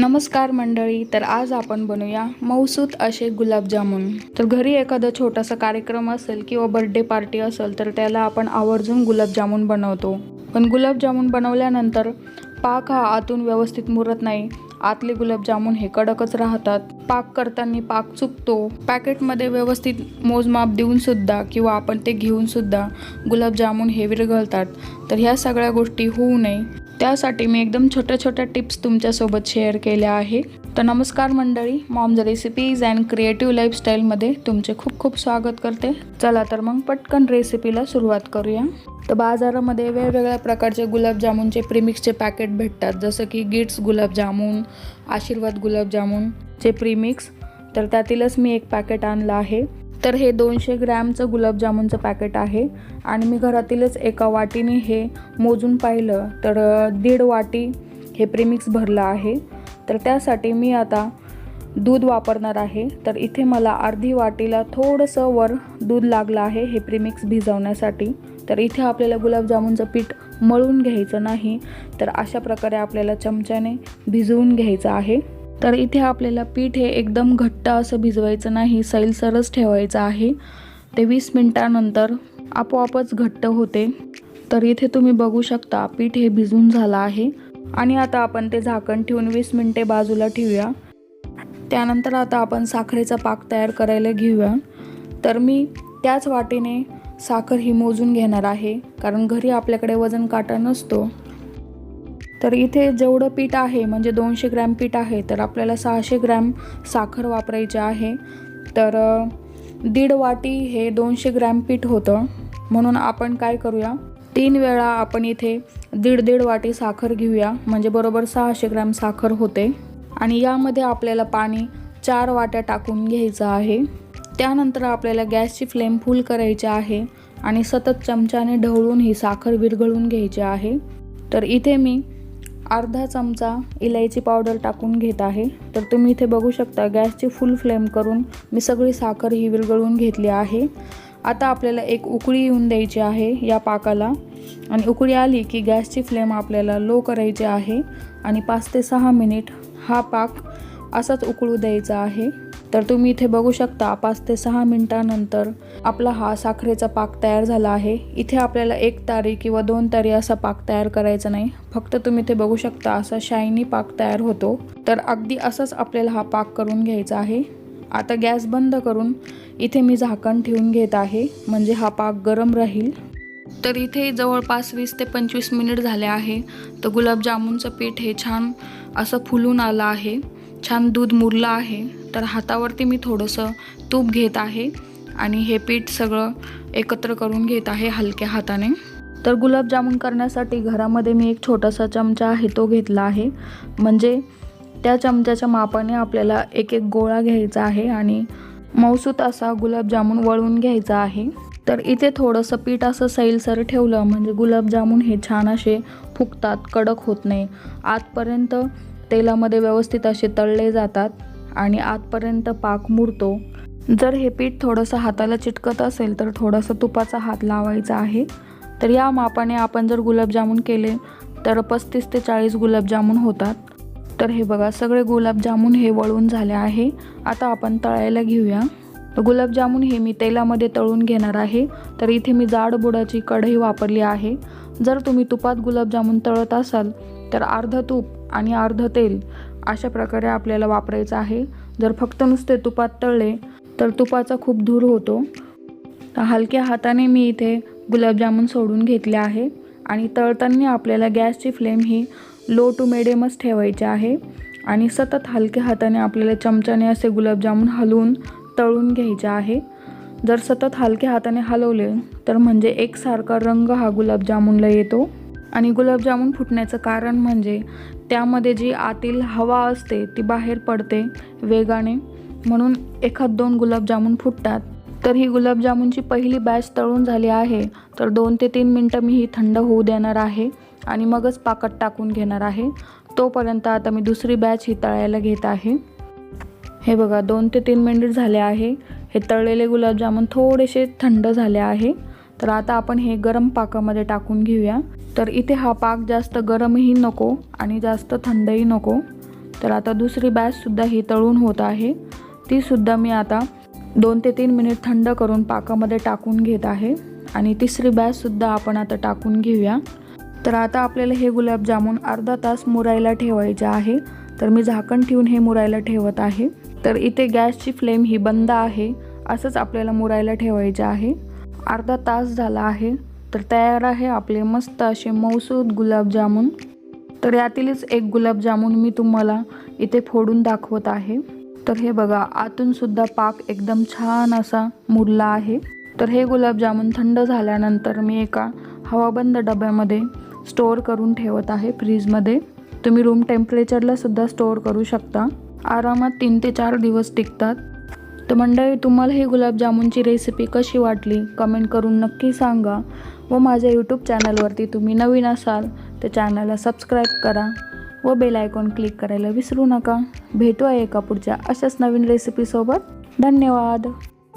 नमस्कार मंडळी तर आज आपण बनवूया मौसूत असे गुलाबजामुन. तर घरी एखादा छोटासा कार्यक्रम असेल किंवा बर्थडे पार्टी असेल तर त्याला आपण आवर्जून गुलाबजामुन बनवतो. पण गुलाबजामुन बनवल्यानंतर पाक हा आतून व्यवस्थित मुरत नाही. आतले गुलाबजामुन हे कडकच राहतात. पाक करताना पाक चुकतो. पॅकेटमध्ये व्यवस्थित मोजमाप देऊन सुद्धा किंवा आपण ते घेऊन सुद्धा गुलाबजामुन हे विरघळतात. तर ह्या सगळ्या गोष्टी होऊ नये. त्यासाठी मी एकदम छोट्या छोट्या टिप्स तुमच्यासोबत शेअर केल्या आहे. तर नमस्कार मंडळी मॉम्ज रेसिपीज अँड क्रिएटिव्ह लाईफस्टाईलमध्ये तुमचे खूप खूप स्वागत करते. चला तर मग पटकन रेसिपीला सुरुवात करूया. तर बाजारामध्ये वेगवेगळ्या प्रकारचे गुलाबजामुनचे प्रीमिक्सचे पॅकेट भेटतात. जसं की गिट्स गुलाबजामुन आशीर्वाद गुलाबजामुनचे प्रीमिक्स. तर त्यातीलच मी एक पॅकेट आणलं आहे. तर हे दोनशे ग्रॅमचं गुलाबजामुनचं पॅकेट आहे. आणि मी घरातीलच एका वाटीने हे मोजून पाहिलं तर दीड वाटी हे प्रीमिक्स भरलं आहे. तर त्यासाठी मी आता दूध वापरणार आहे. तर इथे मला अर्धी वाटीला थोडंसं वर दूध लागलं आहे हे प्रीमिक्स भिजवण्यासाठी. तर इथे आपल्याला गुलाबजामुनचं पीठ मळून घ्यायचं नाही. तर अशा प्रकारे आपल्याला चमच्याने भिजवून घ्यायचं आहे. तर इथे आपल्याला पीठ हे एकदम घट्ट असं भिजवायचं नाही सैलसरच ठेवायचं आहे. ते वीस मिनटानंतर आपोआपच घट्ट होते. तर इथे तुम्ही बघू शकता पीठ हे भिजून झालं आहे. आणि आता आपण ते झाकण ठेवून वीस मिनटे बाजूला ठेवूया. त्यानंतर आता आपण साखरेचा पाक तयार करायला घेऊया. तर मी त्याच वाटेने साखर ही मोजून घेणार आहे कारण घरी आपल्याकडे वजन काटा नसतो. तर इथे जेवढं पीठ आहे म्हणजे दोनशे ग्रॅम पीठ आहे तर आपल्याला सहाशे ग्रॅम साखर वापरायची आहे. तर दीड वाटी हे दोनशे ग्रॅम पीठ होतं. म्हणून आपण काय करूया? तीन वेळा आपण इथे दीड दीड वाटी साखर घेऊया. म्हणजे बरोबर सहाशे ग्रॅम साखर होते. आणि यामध्ये आपल्याला पाणी चार वाट्या टाकून घ्यायचं आहे. त्यानंतर आपल्याला गॅसची फ्लेम फुल करायची आहे आणि सतत चमच्याने ढवळून ही साखर विरघळून घ्यायची आहे. तर इथे मी अर्धा चमचा इलायची पावडर टाकून घेत आहे. तर तुम्ही इथे बघू शकता गॅसची फुल फ्लेम करून मी सगळी साखर ही विरगळून घेतली आहे. आता आपल्याला एक उकळी येऊन द्यायची आहे या पाकाला. आणि उकळी आली की गॅसची फ्लेम आपल्याला लो करायची आहे. आणि पाच ते सहा मिनिट हा पाक असाच उकळू द्यायचा आहे. तर तुम्ही इथे बघू शकता पाच ते सहा मिनिटानंतर आपला हा साखरेचा पाक तयार झाला आहे. इथे आपल्याला एक तारी किंवा दोन तारी असा पाक तयार करायचा नाही. फक्त तुम्ही इथे बघू शकता असा शायनी पाक तयार होतो. तर अगदी असंच आपल्याला हा पाक करून घ्यायचा आहे. आता गॅस बंद करून इथे मी झाकण ठेवून घेत आहे म्हणजे हा पाक गरम राहील. तर इथे जवळपास वीस ते पंचवीस मिनिट झाले आहे. तर गुलाबजामुनचं पीठ हे छान असं फुलून आलं आहे. छान दूध मुरलं आहे तर हातावरती मी थोडंसं तूप घेत आहे आणि हे पीठ सगळं एकत्र करून घेत आहे हलक्या हाताने. तर गुलाबजामुन करण्यासाठी घरामध्ये मी एक छोटासा चमचा आहे तो घेतला आहे. म्हणजे त्या चमच्याच्या मापाने आपल्याला एक एक गोळा घ्यायचा आहे आणि मौसूत असा गुलाबजामुन वळून घ्यायचा आहे. तर इथे थोडंसं पीठ असं सैलसर ठेवलं म्हणजे गुलाबजामुन हे छान असे फुगतात कडक होत नाही. आतपर्यंत तेलामध्ये व्यवस्थित असे तळले जातात आणि आतपर्यंत पाक मुरतो. जर हे पीठ थोडंसं हाताला चिटकत असेल तर थोडासा तुपाचा हात लावायचा आहे. तर या मापाने आपण जर गुलाबजामुन केले तर पस्तीस ते चाळीस गुलाबजामुन होतात. तर हे बघा सगळे गुलाबजामुन हे वळून झाले आहे. आता आपण तळायला घेऊया. तर गुलाबजामुन हे मी तेलामध्ये तळून घेणार आहे. तर इथे मी जाड बुडाची कढई वापरली आहे. जर तुम्ही तुपात गुलाबजामुन तळत असाल तर अर्ध तूप आणि अर्ध तेल अशा प्रकारे आपल्याला वापरायचं आहे. जर फक्त नुसते तुपात तळले तर तुपाचा खूप धूर होतो. तर हलक्या हाताने मी इथे गुलाबजामुन सोडून घेतले आहे. आणि तळताना आपल्याला गॅसची फ्लेम ही लो टू मिडियमच ठेवायची आहे. आणि सतत हलक्या हाताने आपल्याला चमच्याने असे गुलाबजामुन हलवून तळून घ्यायचे आहे. जर सतत हलक्या हाताने हलवले तर म्हणजे एकसारखा रंग हा गुलाबजामुनला येतो. आणि गुलाबजामुन फुटण्याचं कारण म्हणजे त्यामध्ये जी आतील हवा असते ती बाहेर पडते वेगाने. म्हणून एखाद दोन गुलाबजामुन फुटतात. तर ही गुलाबजामुनची पहिली बॅच तळून झाली आहे. तर दोन ते तीन मिनटं मी ही थंड होऊ देणार आहे आणि मगच पाकात टाकून घेणार आहे. तोपर्यंत आता मी दुसरी बॅच ही तळायला घेत आहे. हे बघा दोन ते तीन मिनिट झाले आहे. हे तळलेले गुलाबजामुन थोडेसे थंड झाले आहे. तर आता आपण हे गरम पाकामध्ये टाकून घेऊया. तर इथे हा पाक जास्त गरमही नको आणि जास्त थंडही नको. तर आता दुसरी बॅचसुद्धा ही तळून होत आहे. तीसुद्धा मी आता दोन ते तीन मिनिट थंड करून पाकामध्ये टाकून घेत आहे. आणि तिसरी बॅचसुद्धा आपण आता टाकून घेऊया. तर आता आपल्याला हे गुलाबजामुन अर्धा तास मुरायला ठेवायचे आहे. तर मी झाकण ठेवून हे मुरायला ठेवत आहे. तर इथे गॅसची फ्लेम ही बंद आहे. असंच आपल्याला मुरायला ठेवायचे आहे. अर्धा तास झाला आहे. तर तयार आहे आपले मस्त असे मऊसूद गुलाबजामुन. तर यातीलच एक गुलाबजामुन मी तुम्हाला इथे फोडून दाखवत आहे. तर हे बघा आतून सुद्धा पाक एकदम छान असा मुरला आहे. तर हे गुलाबजामुन थंड झाल्यानंतर मी एका हवाबंद डब्यामध्ये स्टोअर करून ठेवत आहे फ्रीजमध्ये. तुम्ही रूम टेम्परेचरला सुद्धा स्टोअर करू शकता. आरामात तीन ते चार दिवस टिकतात. तर मंडळी तुम्हाला ही गुलाबजामुनची रेसिपी कशी वाटली? कमेंट करून नक्की सांगा. व माझ्या यूट्यूब चॅनलवरती तुम्ही नवीन असाल तर चॅनलला सबस्क्राईब करा व बेल आयकॉन क्लिक करायला विसरू नका. भेटूया एका पुढच्या अशाच नवीन रेसिपीसोबत धन्यवाद.